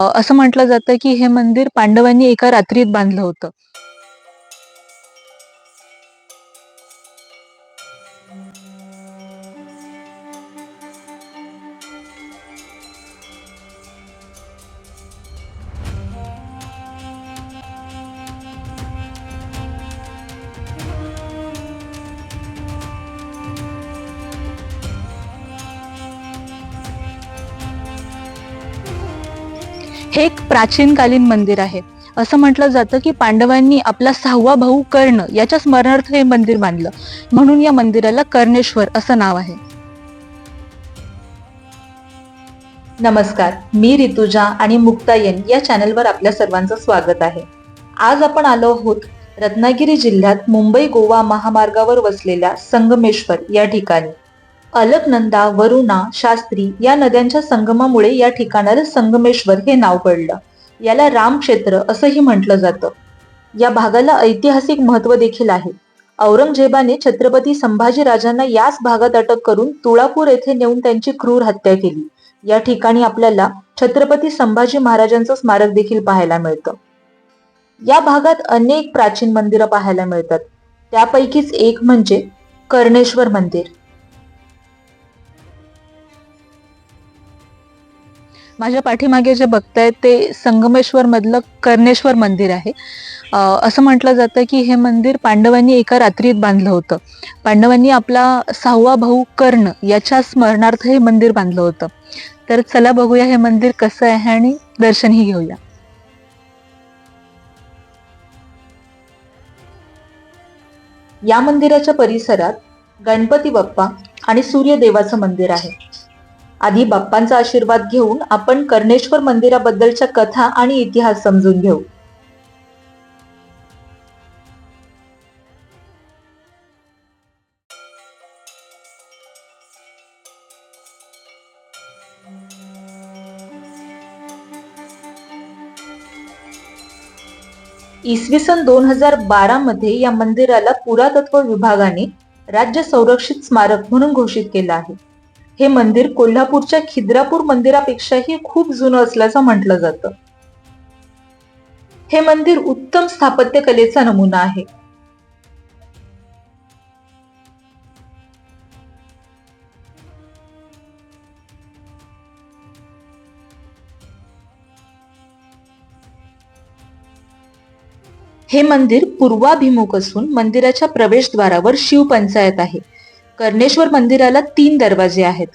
असं म्हटलं जातं की हे मंदिर पांडवांनी एका रात्रीत बांधलं होतं. हे एक प्राचीन कालीन मंदिर आहे. असं म्हटलं जातं की पांडवांनी आपला सहावा भाऊ कर्ण याच्या स्मरणार्थ हे मंदिर बांधलं. म्हणून या मंदिराला कर्णेश्वर असं नाव आहे. नमस्कार मी ऋतुजा आणि मुक्तायन या चॅनलवर आपल्या सर्वांचं स्वागत आहे आज आपण आलो आहोत रत्नागिरी जिल्ह्यात मुंबई गोवा महामार्गावर वसलेल्या संगमेश्वर या ठिकाणी अलकनंदा वरुणा शास्त्री या नद्यांच्या संगमामुळे या ठिकाणाला संगमेश्वर हे नाव पडलं. याला रामक्षेत्र असंही म्हटलं जातं. या भागाला ऐतिहासिक महत्त्व देखील आहे. औरंगजेबाने छत्रपती संभाजी राजांना याच भागात अटक करून तुळापूर येथे नेऊन त्यांची क्रूर हत्या केली. या ठिकाणी आपल्याला छत्रपती संभाजी महाराजांचं स्मारक देखील पाहायला मिळतं. या भागात अनेक प्राचीन मंदिरं पाहायला मिळतात. त्यापैकीच एक म्हणजे कर्णेश्वर मंदिर. माझ्या पाठीमागे जे बघतायत ते संगमेश्वर मधलं कर्णेश्वर मंदिर आहे. असं म्हटलं जातं की हे मंदिर पांडवांनी एका रात्रीत बांधलं होतं. पांडवांनी आपला सहावा भाऊ कर्ण याच्या स्मरणार्थ हे मंदिर बांधलं होतं. तर चला बघूया हे मंदिर कसं आहे आणि दर्शनही घेऊया. या मंदिराच्या परिसरात गणपती बाप्पा आणि सूर्यदेवाचं मंदिर आहे. आधी बाप्पांचा आशीर्वाद घेऊन आपण कर्णेश्वर मंदिराबद्दलच्या कथा आणि इतिहास समजून घेऊ. इसवी सन दोन हजार बारा मध्ये या मंदिराला पुरातत्व विभागाने राज्य संरक्षित स्मारक म्हणून घोषित केलं आहे. हे मंदिर कोल्हापूरच्या खिद्रापूर मंदिरापेक्षाही खूप जुनं असल्याचं म्हटलं जातं. हे मंदिर उत्तम स्थापत्यकलेचा नमुना आहे. हे मंदिर पूर्वाभिमुख असून मंदिराच्या प्रवेशद्वारावर शिवपंचायत आहे. कर्णेश्वर मंदिराला तीन दरवाजे आहेत.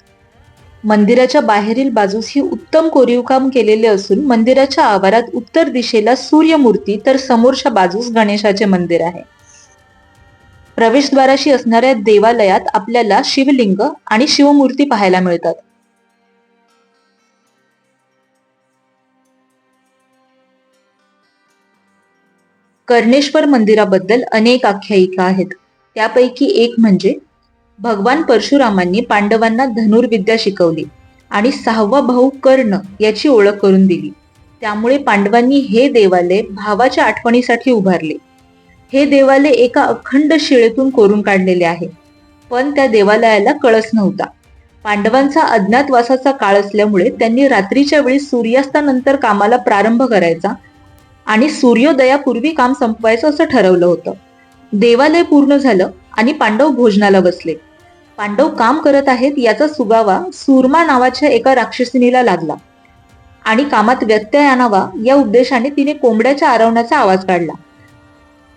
मंदिराच्या बाहेरील बाजूस ही उत्तम कोरीवकाम केलेले असून मंदिराच्या आवारात उत्तर दिशेला सूर्यमूर्ती तर समोरच्या बाजूस गणेशाचे मंदिर आहे. प्रवेशद्वाराशी असणाऱ्या देवालयात आपल्याला शिवलिंग आणि शिवमूर्ती पाहायला मिळतात. कर्णेश्वर मंदिराबद्दल अनेक आख्यायिका आहेत. त्यापैकी एक म्हणजे भगवान परशुरामांनी पांडवांना धनुर्विद्या शिकवली आणि सहावा भाऊ कर्ण याची ओळख करून दिली. त्यामुळे पांडवांनी हे देवालय भावाच्या आठवणीसाठी उभारले. हे देवालय एका अखंड शिळेतून कोरून काढलेले आहे. पण त्या देवालयाला कळस नव्हता. पांडवांचा अज्ञातवासाचा काळ असल्यामुळे त्यांनी रात्रीच्या वेळी सूर्यास्तानंतर कामाला प्रारंभ करायचा आणि सूर्योदयापूर्वी काम संपवायचं असं ठरवलं होतं. देवालय पूर्ण झालं आणि पांडव भोजनाला बसले. पांडव काम करत आहेत याचा सुगावा सूरमा नावाच्या एका राक्षसिनीला लागला. आणि कामात व्यत्यय आणावा या उद्देशाने तिने कोंबड्याच्या आरवण्याचा आवाज काढला.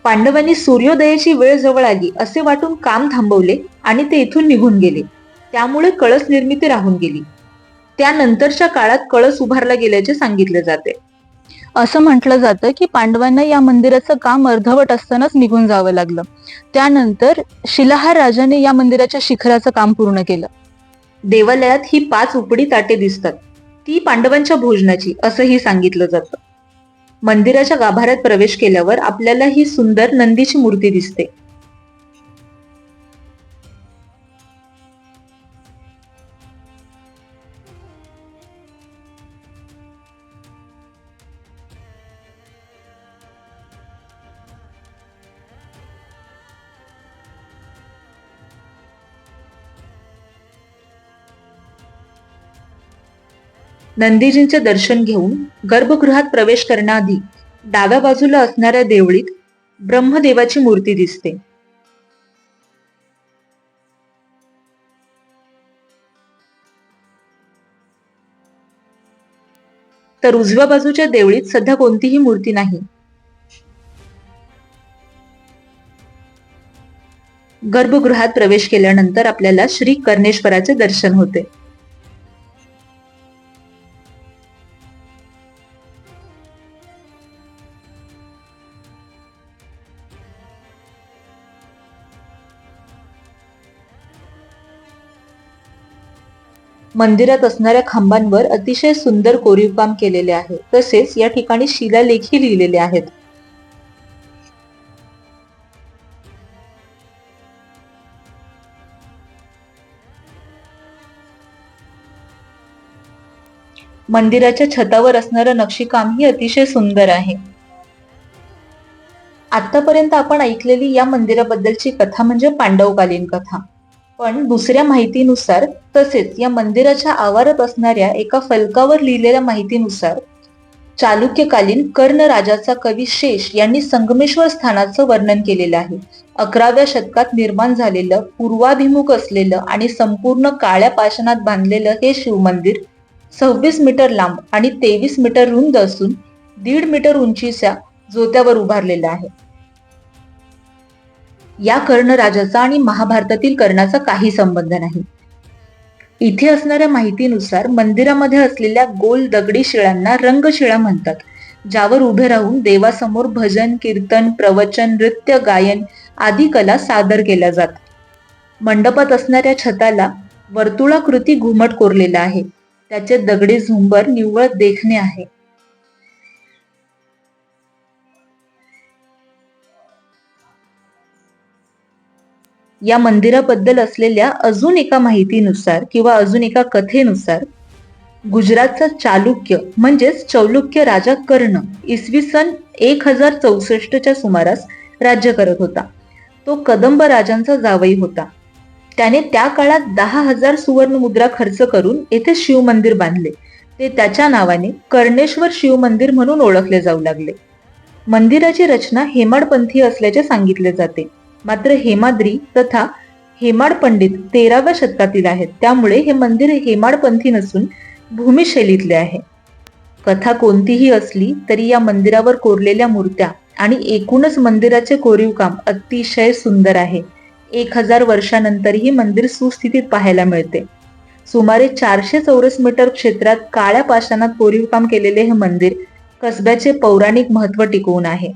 पांडवांनी सूर्योदयाची वेळ जवळ आली असे वाटून काम थांबवले आणि ते इथून निघून गेले. त्यामुळे कळस निर्मिती राहून गेली. त्यानंतरच्या काळात कळस उभारला गेल्याचे सांगितले जाते. असं म्हटलं जातं की पांडवांना या मंदिराचं काम अर्धवट असतानाच निघून जावं लागलं. त्यानंतर शिलाहार राजाने या मंदिराच्या शिखराचं काम पूर्ण केलं. देवालयात ही पाच उपडी ताटे दिसतात. ती पांडवांच्या भोजनाची असंही सांगितलं जातं. मंदिराच्या गाभाऱ्यात प्रवेश केल्यावर आपल्याला ही सुंदर नंदीची मूर्ती दिसते. नंदीजींचे दर्शन घेऊन गर्भगृहात प्रवेश करण्याआधी डाव्या बाजूला असणाऱ्या देवळीत ब्रह्मदेवाची मूर्ती दिसते. तर उजव्या बाजूच्या देवळीत सध्या कोणतीही मूर्ती नाही. गर्भगृहात प्रवेश केल्यानंतर आपल्याला श्री कर्णेश्वराचे दर्शन होते. मंदिरात असणाऱ्या खांबांवर अतिशय सुंदर कोरीव काम केलेले आहे. तसेच या ठिकाणी शिलालेखही लिहिलेले आहेत. मंदिराच्या छतावर असणारं नक्षीकामही अतिशय सुंदर आहे. आतापर्यंत आपण ऐकलेली या मंदिराबद्दलची कथा म्हणजे पांडवकालीन कथा. पण दुसऱ्या माहितीनुसार तसेच या मंदिराच्या आवारात असणाऱ्या एका फलकावर लिहिलेल्या माहितीनुसार चालुक्यकालीन कर्ण राजाचा कवी शेष यांनी संगमेश्वर स्थानाचं वर्णन केलेलं आहे. अकराव्या शतकात निर्माण झालेलं पूर्वाभिमुख असलेलं आणि संपूर्ण काळ्या पाषाणात बांधलेलं हे शिवमंदिर सव्वीस मीटर लांब आणि तेवीस मीटर रुंद असून दीड मीटर उंचीच्या जोत्यावर उभारलेलं आहे. या कर्णराजाचा आणि महाभारतातील कर्णाचा काही संबंध नाही. इथे असणाऱ्या माहितीनुसार मंदिरामध्ये असलेल्या गोल दगडी शिळांना रंगशिळा म्हणतात ज्यावर उभे राहून देवासमोर भजन कीर्तन प्रवचन नृत्य गायन आदी कला सादर केल्या जातात मंडपात असणाऱ्या छताला वर्तुळाकृती घुमट कोरलेला आहे. त्याचे दगडी झुंबर निव्वळ देखणे आहे. या मंदिराबद्दल असलेल्या अजून एका माहितीनुसार किंवा अजून एका कथेनुसार गुजरातचा चालुक्य म्हणजेच चौलुक्य राजा कर्ण इसवी सन एक हजार चौसष्टच्या सुमारास राज्य करत होता. तो कदंब राजांचा जावई होता. त्याने त्या काळात दहा हजार सुवर्ण मुद्रा खर्च करून येथे शिव मंदिर बांधले. ते त्याच्या नावाने कर्णेश्वर शिव मंदिर म्हणून ओळखले जाऊ लागले. मंदिराची रचना हेमाडपंथी असल्याचे सांगितले जाते. मात्र हेमाद्री तथा हेमाड पंडित तेराव्या शतकातील आहेत. त्यामुळे हे मंदिर हेमाडपंथी नसून भूमिशैलीतले आहे. कथा कोणतीही असली तरी या मंदिरावर कोरलेल्या मूर्त्या आणि एकूणच मंदिराचे कोरीव काम अतिशय सुंदर आहे. एक हजार वर्षानंतरही मंदिर सुस्थितीत पाहायला मिळते. सुमारे चारशे चौरस मीटर क्षेत्रात काळ्या पाषाणात कोरीव काम केलेले हे मंदिर कसब्याचे पौराणिक महत्त्व टिकवून आहे.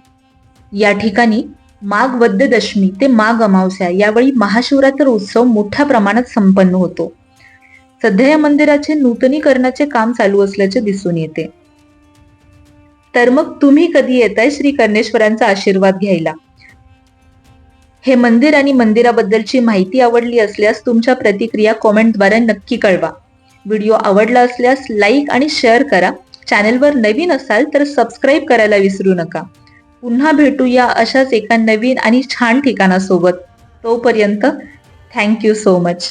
या ठिकाणी माघ वद्य दशमी ते माघ अमावस्या यावेळी महाशिवरात्र उत्सव मोठ्या प्रमाणात संपन्न होतो. सध्या या मंदिराचे नूतनीकरणाचे काम चालू असल्याचे दिसून येते. तर मग तुम्ही कधी येताय श्री कर्णेश्वरांचा आशीर्वाद घ्यायला? हे मंदिर आणि मंदिराबद्दलची माहिती आवडली असल्यास तुमच्या प्रतिक्रिया कॉमेंटद्वारे नक्की कळवा. व्हिडिओ आवडला असल्यास लाईक आणि शेअर करा. चॅनेलवर नवीन असाल तर सबस्क्राईब करायला विसरू नका. पुन्हा भेटूया अशाच एका नवीन आणि छान ठिकाणासोबत. तोपर्यंत थँक्यू सो मच